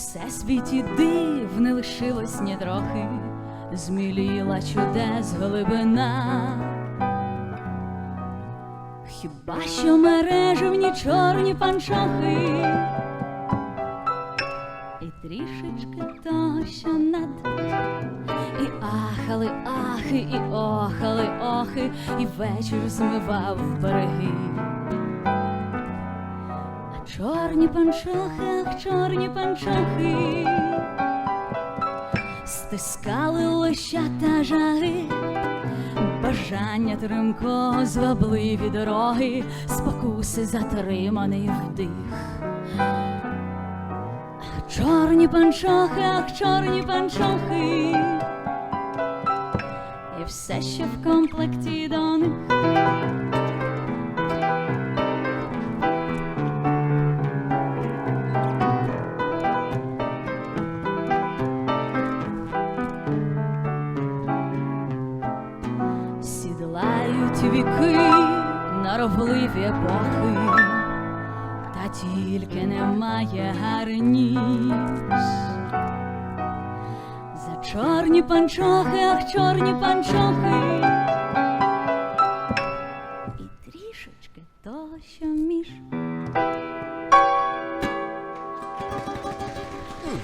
всесвіті див не лишилось ні трохи, зміліла чудес глибина. Хіба що мережевні чорні панчохи і трішечки того, що над і ахали ахи, і охали охи, і вечір змивав береги. Чорні панчохи, ах, чорні панчохи, стискали лощата жаги, бажання тримко, звабливі дороги, спокуси затриманий вдих. Чорні панчохи, ах, чорні панчохи, і все ще в комплекті до них. Минають віки, наровливі бахи, та тільки немає гарніш. За чорні панчохи, ах, чорні панчохи. І трішечки то, що між. Mm.